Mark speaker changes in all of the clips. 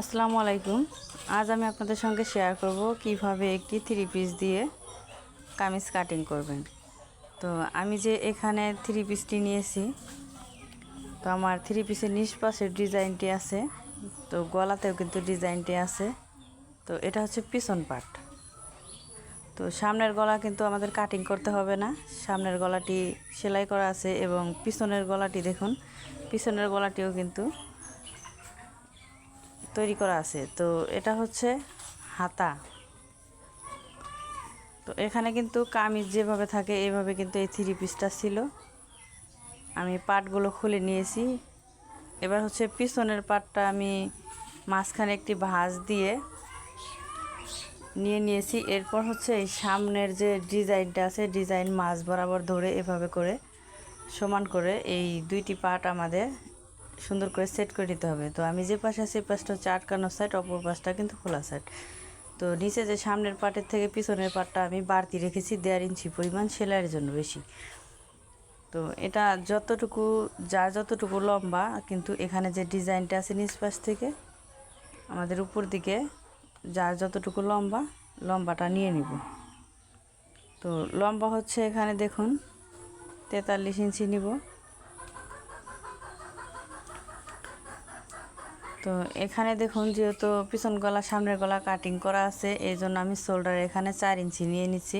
Speaker 1: আসসালামু আলাইকুম। আজ আমি আপনাদের সঙ্গে শেয়ার করব কীভাবে একটি থ্রি পিস দিয়ে কামিজ কাটিং করবেন। তো আমি যে এখানে থ্রি পিসটি নিয়েছি, তো আমার থ্রি পিসের নিষ্পাশের ডিজাইনটি আছে, তো গলাতেও কিন্তু ডিজাইনটি আছে, তো এটা হচ্ছে পিছন পার্ট তো সামনের গলা কিন্তু আমাদের কাটিং করতে হবে না। সামনের গলাটি সেলাই করা আছে এবং পিছনের গলাটি দেখুন, পিছনের গলাটিও কিন্তু তৈরি করা আছে। তো এটা হচ্ছে হাতা। তো এখানে কিন্তু কামিজ যেভাবে থাকে এইভাবে কিন্তু এই থ্রি পিসটা ছিল। আমি পাটগুলো খুলে নিয়েছি। এবার হচ্ছে পিছনের পাটটা আমি মাঝখানে একটি ভাঁজ দিয়ে নিয়ে নিয়েছি। এরপর হচ্ছে এই সামনের যে ডিজাইনটা আছে, ডিজাইন মাছ বরাবর ধরে এভাবে করে সমান করে এই দুইটি পাট আমাদের সুন্দর করে সেট করে নিতে হবে। তো আমি যে পাশে আছি পাশটা হচ্ছে আটকানো সাইড অপর পাশটা কিন্তু খোলা সাইড তো নিচে যে সামনের পাটের থেকে পিছনের পাটটা আমি বাড়তি রেখেছি, দেড় ইঞ্চি পরিমাণ সেলাইয়ের জন্য বেশি। তো এটা যতটুকু যার যতটুকু লম্বা, কিন্তু এখানে যে ডিজাইনটা আছে নিচ পাশ থেকে, আমাদের উপর দিকে যার যতটুকু লম্বা, লম্বাটা নিয়ে নিব। তো লম্বা হচ্ছে এখানে দেখুন, তেতাল্লিশ ইঞ্চি নিব। তো এখানে দেখুন যেহেতু পিছন গলা, সামনের গলা কাটিং করা আছে এই জন্য আমি শোল্ডার এখানে চার ইঞ্চি নিয়ে নিচ্ছি।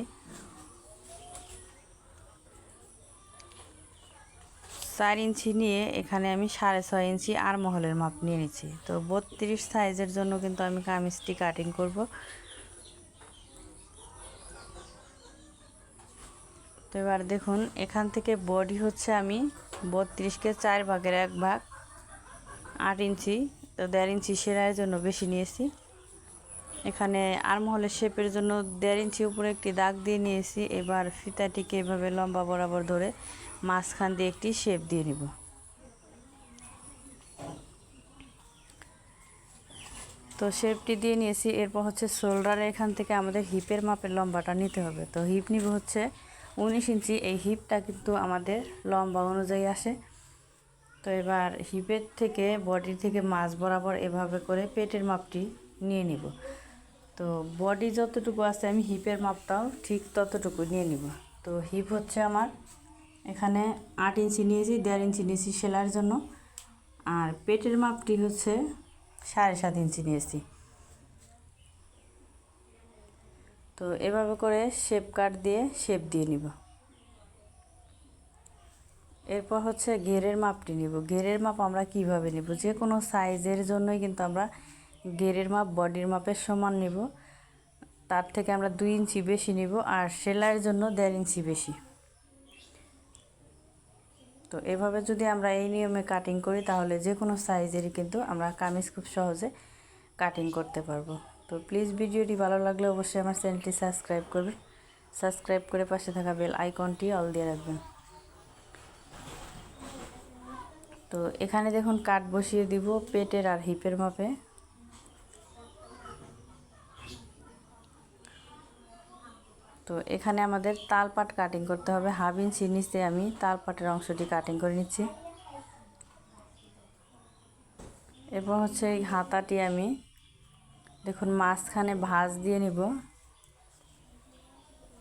Speaker 1: চার ইঞ্চি নিয়ে এখানে আমি সাড়ে ছয় ইঞ্চি আর মহলের মাপ নিয়ে নিচ্ছি। তো বত্রিশ সাইজের জন্য কিন্তু আমি কামিজটি কাটিং করব। তো এবার দেখুন, এখান থেকে বডি হচ্ছে আমি বত্রিশকে চার ভাগের এক ভাগ আট ইঞ্চি তো দেড় ইঞ্চি সেলাইয়ের জন্য বেশি নিয়েছি। এখানে আরমহলের শেপের জন্য দেড় ইঞ্চি উপরে একটি দাগ দিয়ে নিয়েছি। এবার ফিতাটিকে এভাবে লম্বা বরাবর ধরে মাঝখান দিয়ে একটি শেপ দিয়ে নিব। তো শেপটি দিয়ে নিয়েছি। এরপর হচ্ছে শোল্ডার এখান থেকে আমাদের হিপের মাপের লম্বাটা নিতে হবে। তো হিপ নিব হচ্ছে উনিশ ইঞ্চি। এই হিপটা কিন্তু আমাদের লম্বা অনুযায়ী আসে। তো এবার হিপের থেকে বডি থেকে মাছ বরাবর এভাবে করে পেটের মাপটি নিয়ে নিব। তো বডি যতটুকু আছে আমি হিপের মাপটাও ঠিক ততটুকু নিয়ে নিব। তো হিপ হচ্ছে আমার এখানে আট ইঞ্চি নিয়েছি, দেড় ইঞ্চি নিয়েছি সেলার জন্য। আর পেটের মাপটি হচ্ছে সাড়ে সাত ইঞ্চি নিয়েছি। তো এভাবে করে শেপ কাট দিয়ে শেপ দিয়ে নিব। এরপর হচ্ছে ঘেরের মাপটি নিব। ঘেরের মাপ আমরা কীভাবে নিব? যে কোনো সাইজের জন্যই কিন্তু আমরা ঘেরের মাপ, বডির মাপের সমান নিব। তার থেকে আমরা দুই ইঞ্চি বেশি নিব আর সেলাইয়ের জন্য দেড় ইঞ্চি বেশি। তো এভাবে যদি আমরা এই নিয়মে কাটিং করি, তাহলে যে কোনো সাইজেরই কিন্তু আমরা কামিজ খুব সহজে কাটিং করতে পারব। তো প্লিজ ভিডিওটি ভালো লাগলে অবশ্যই আমার চ্যানেলটি সাবস্ক্রাইব করবেন। সাবস্ক্রাইব করে পাশে থাকা বেল আইকনটি অল দিয়ে রাখবেন। তো এখানে দেখুন কাঠ বসিয়ে দিব পেটের আর হিপের মাপে। তো এখানে আমাদের তালপাট কাটিং করতে হবে। হাফ ইঞ্চি নিচে আমি তালপাটের অংশটি কাটিং করে নিচ্ছি। এরপর হচ্ছে এই হাতাটি আমি দেখুন মাঝখানে ভাঁজ দিয়ে নিব।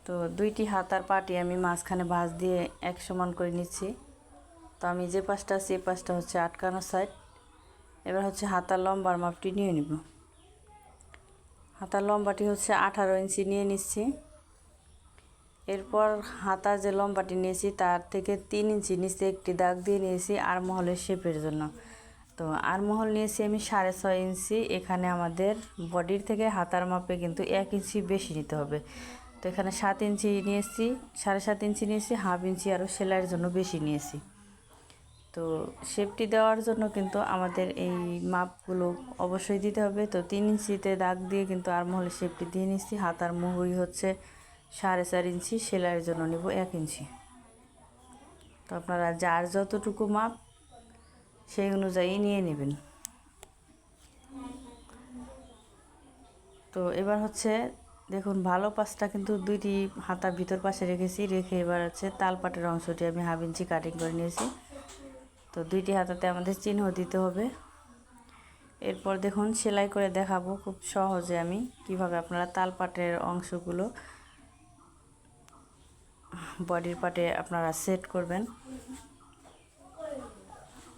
Speaker 1: তো দুইটি হাতার পাটি আমি মাঝখানে ভাঁজ দিয়ে এক সমান করে নিচ্ছি। আমি যে পাশটা আছি, এই পাশটা হচ্ছে আটকানো সাইড এবার হচ্ছে হাতার লম্বার মাপটি নিয়ে নিব। হাতার লম্বাটি হচ্ছে আঠারো ইঞ্চি নিয়ে নিচ্ছি। এরপর হাতার যে লম্বাটি নিয়েছি, তার থেকে তিন ইঞ্চি নিচে একটি দাগ দিয়ে নিয়েছি আর মহলের শেপের জন্য। তো আর মহল নিয়েছি আমি সাড়ে ছয় ইঞ্চি। এখানে আমাদের বডির থেকে হাতার মাপে কিন্তু এক ইঞ্চি বেশি নিতে হবে। তো এখানে সাত ইঞ্চি নিয়েছি, সাড়ে সাত ইঞ্চি নিয়েছি, হাফ ইঞ্চি আরও সেলাইয়ের জন্য বেশি নিয়েছি। তো সেফটি দেওয়ার জন্য কিন্তু আমাদের এই মাপগুলো অবশ্যই দিতে হবে। তো তিন ইঞ্চিতে দাগ দিয়ে কিন্তু আর মহলে শেপটি দিয়ে নিচ্ছি। হাতার মুহুরি হচ্ছে সাড়ে চার ইঞ্চি, সেলাইয়ের জন্য নেব এক ইঞ্চি। তো আপনারা যার যতটুকু মাপ সেই অনুযায়ী নিয়ে নেবেন। তো এবার হচ্ছে দেখুন, ভালো পাশটা কিন্তু দুইটি হাতার ভিতর পাশে রেখেছি। রেখে এবার হচ্ছে তালপাটের অংশটি আমি হাফ ইঞ্চি কাটিং করে নিয়েছি। তো দুইটি হাতাতে আমাদের চিহ্ন দিতে হবে। এরপর দেখুন, সেলাই করে দেখাবো খুব সহজে আমি কীভাবে আপনারা তাল পাটের অংশগুলো বডির পাটে আপনারা সেট করবেন।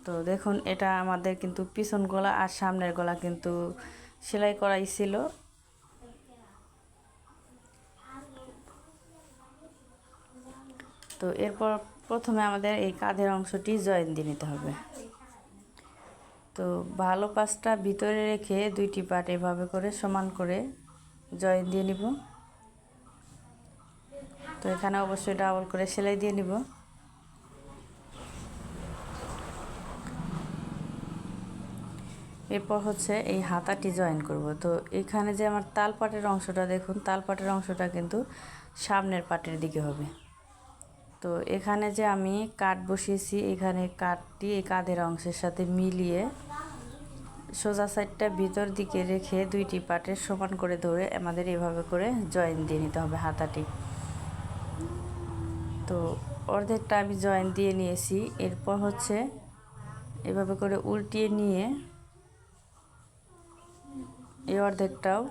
Speaker 1: তো দেখুন, এটা আমাদের কিন্তু পিছন গলা আর সামনের গলা কিন্তু সেলাই করাই ছিল। তো এরপর প্রথমে আমাদের এই কাঁধের অংশটি জয়েন দিয়ে নিতে হবে। তো ভালো পাঁচটা ভিতরে রেখে দুইটি পাট এভাবে করে সমান করে জয়েন দিয়ে নিব। তো এখানে অবশ্যই ডাবল করে সেলাই দিয়ে নিব। এরপর হচ্ছে এই হাতাটি জয়েন করব। তো এখানে যে আমার তালপাটের অংশটা, দেখুন, তালপাটের অংশটা কিন্তু সামনের পাটের দিকে হবে। তো এখানে যে আমি কাঠ বসিয়েছি, এখানে কাঠটি এই কাঁধের অংশের সাথে মিলিয়ে সোজা সাইডটা ভিতর দিকে রেখে দুইটি পাটের সমান করে ধরে আমাদের এভাবে করে জয়েন দিয়ে নিতে হবে হাতাটি। তো অর্ধেকটা আমি জয়েন দিয়ে নিয়েছি। এরপর হচ্ছে এভাবে করে উল্টিয়ে নিয়ে এই অর্ধেকটাও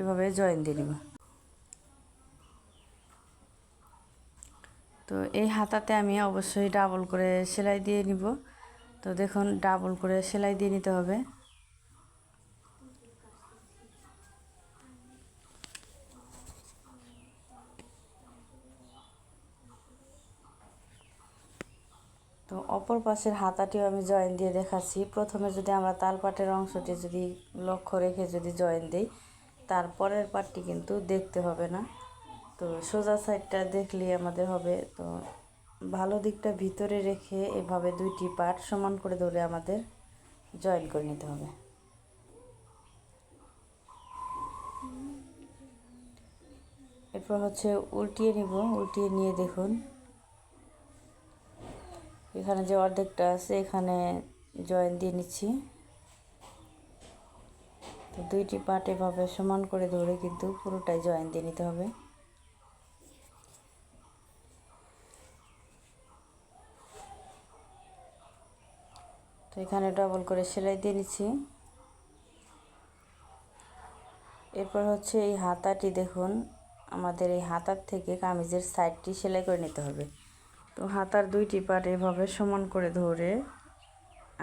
Speaker 1: এভাবে জয়েন দিয়ে নিব। তো এই হাতাতে আমি অবশ্যই ডাবল করে সেলাই দিয়ে নিব। তো দেখুন ডাবল করে সেলাই দিয়ে নিতে হবে। তো অপর পাশের হাতাটিও আমি জয়েন দিয়ে দেখাচ্ছি। প্রথমে যদি আমরা তালপাটের অংশটি যদি লক্ষ্য রেখে যদি জয়েন দিই তারপরের পাটটি কিন্তু দেখতে হবে না। তো সোজা সাইডটা দেখলেই আমাদের হবে। তো ভালো দিকটা ভিতরে রেখে এভাবে দুইটি পার্ট সমান করে ধরে আমাদের জয়েন করে নিতে হবে। এরপর হচ্ছে উল্টিয়ে নিব। উল্টিয়ে নিয়ে দেখুন। এখানে যে অর্ধেকটা আছে, এখানে জয়েন দিয়ে নিচ্ছি। তো দুইটি পার্ট এভাবে সমান করে ধরে কিন্তু পুরোটাই জয়েন দিয়ে নিতে হবে। এখানে ডবল করে সেলাই দিয়ে নিচ্ছি। এরপর হচ্ছে এই হাতাটি দেখুন, আমাদের এই হাতার থেকে কামিজের সাইডটি সেলাই করে নিতে হবে। তো হাতার দুইটি পার্ট এভাবে সমান করে ধরে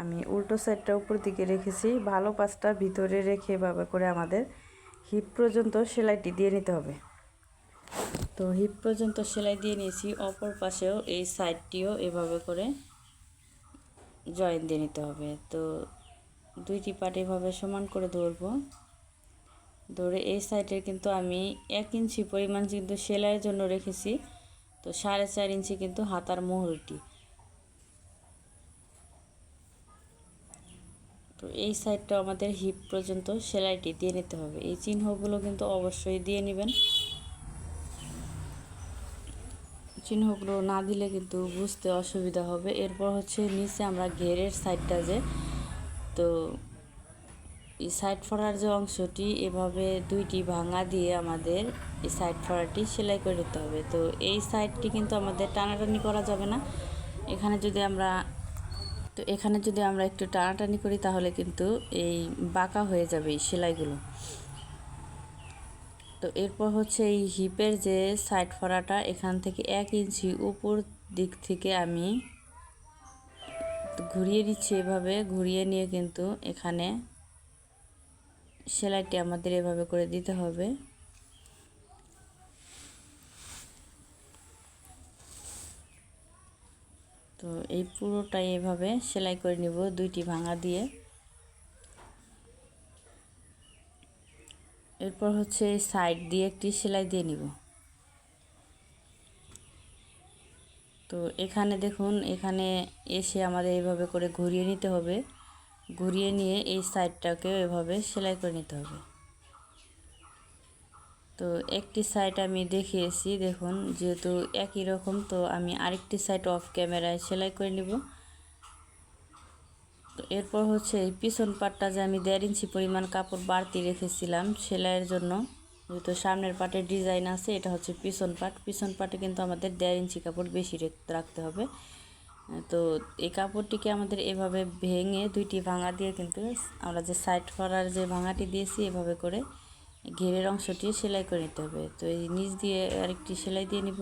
Speaker 1: আমি উল্টো সাইডটা উপর দিকে রেখেছি। ভালো পাশটা ভিতরে রেখে এভাবে করে আমাদের হিপ পর্যন্ত সেলাইটি দিয়ে নিতে হবে। তো হিপ পর্যন্ত সেলাই দিয়ে নিয়েছি, অপর পাশেও এই সাইডটিও এভাবে করে জয়েন দিয়ে নিতে হবে। তো দুইটি পার্ট এভাবে সমান করে ধরবো। ধরে এই সাইডের কিন্তু আমি এক ইঞ্চি পরিমাণ কিন্তু সেলাইয়ের জন্য রেখেছি। তো সাড়ে চার ইঞ্চি কিন্তু হাতার মোহরটি। তো এই সাইডটা আমাদের হিপ পর্যন্ত সেলাইটি দিয়ে নিতে হবে। এই চিহ্নগুলো কিন্তু অবশ্যই দিয়ে নেবেন। চিহ্নগুলো না দিলে কিন্তু বুঝতে অসুবিধা হবে। এরপর হচ্ছে নিচে আমরা ঘেরের সাইডটা যে, তো এই সাইড ফড়ার যে অংশটি, এভাবে দুইটি ভাঙা দিয়ে আমাদের এই সাইড ফড়াটি সেলাই করে নিতে হবে। তো এই সাইডটি কিন্তু আমাদের টানাটানি করা যাবে না। এখানে যদি আমরা, তো এখানে যদি আমরা একটু টানাটানি করি তাহলে কিন্তু এই বাঁকা হয়ে যাবে এই সেলাইগুলো। তো এরপর হচ্ছে এই হিপের যে সাইড ফড়াটা, এখান থেকে এক ইঞ্চি উপর দিক থেকে আমি ঘুরিয়ে দিচ্ছি এভাবে। ঘুরিয়ে নিয়ে কিন্তু এখানে সেলাইটি আমাদের এভাবে করে দিতে হবে। তো এই পুরোটাই এভাবে সেলাই করে নিব দুইটি ভাঙা দিয়ে। এরপর হচ্ছে সাইড দিয়ে একটি সেলাই দিয়ে নিব। তো এখানে দেখুন, এখানে এসে আমাদের এইভাবে করে ঘুরিয়ে নিতে হবে। ঘুরিয়ে নিয়ে এই সাইডটাকে এভাবে সেলাই করে নিতে হবে। তো একটি সাইড আমি দেখিয়েছি, দেখুন, যেহেতু একই রকম, তো আমি আরেকটি সাইড অফ ক্যামেরায় সেলাই করে নিব। তো এরপর হচ্ছে এই পিছন পাটটা যে আমি দেড় ইঞ্চি পরিমাণ কাপড় বাড়তি রেখেছিলাম সেলাইয়ের জন্য। যেহেতু সামনের পাটের ডিজাইন আছে, এটা হচ্ছে পিছন পাট। পিছন পাটে কিন্তু আমাদের দেড় ইঞ্চি কাপড় বেশি রাখতে হবে। তো এই কাপড়টিকে আমাদের এভাবে ভেঙে দুইটি ভাঙা দিয়ে কিন্তু আমরা যে সাইড ফরার যে ভাঙাটি দিয়েছি, এভাবে করে ঘেরের অংশটি সেলাই করে নিতে হবে। তো এই নিচ দিয়ে আরেকটি সেলাই দিয়ে নিব।